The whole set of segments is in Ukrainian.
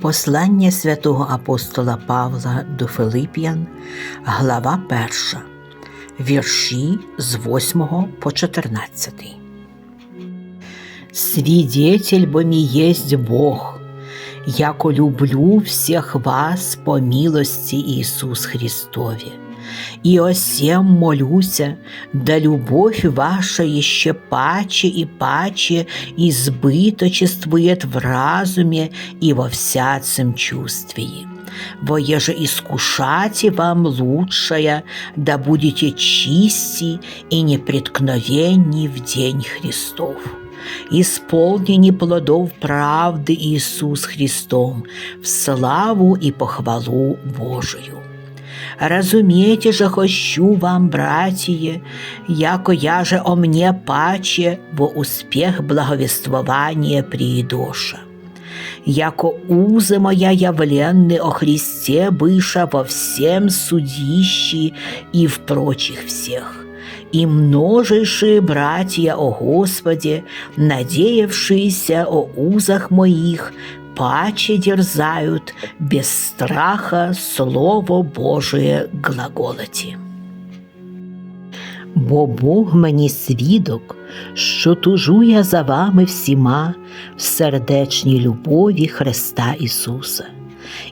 Послання святого апостола Павла до Филип'ян, глава 1, вірші з 8 по 14. Свидетель бо ми єсть Бог, яко люблю всіх вас по милості Ісус Христове. И о сем молюся, да любовь ваша еще паче и паче избыточествует в разуме и во всяцем чувствии. Во еже искушати вам лучшее, да будете чисти и непреткновенни в день Христов исполнени плодов правды Иисус Христом в славу и похвалу Божию. Разумейте же хочу вам, братья, яко я же о мне паче во успех благовествования приидоша. Яко узы моя явленны о Христе быша во всем судищи и в прочих всех и множайшие братья о Господе, надеявшиеся о узах моих, паче дерзают без страха Слово Божие глаголоті. Бо Бог мені свідок, що тужу я за вами всіма в сердечній любові Христа Ісуса.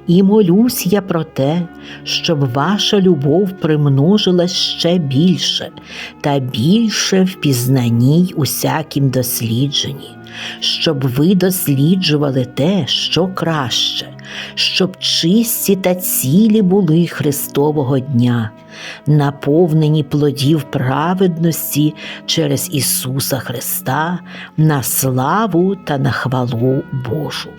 І молюсь я про те, щоб ваша любов примножилась ще більше та більше в пізнанні усякім дослідженні, щоб ви досліджували те, що краще, щоб чисті та цілі були Христового дня, наповнені плодів праведності через Ісуса Христа на славу та на хвалу Божу.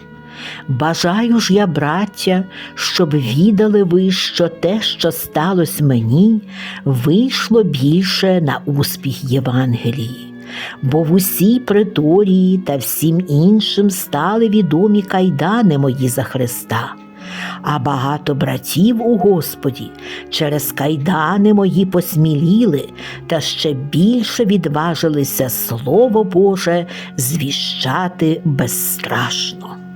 Бажаю ж я, браття, щоб відали ви, що те, що сталося мені, вийшло більше на успіх Євангелії, бо в усій приторії та всім іншим стали відомі кайдани мої за Христа. А багато братів у Господі через кайдани мої посміліли та ще більше відважилися Слово Боже звіщати безстрашно.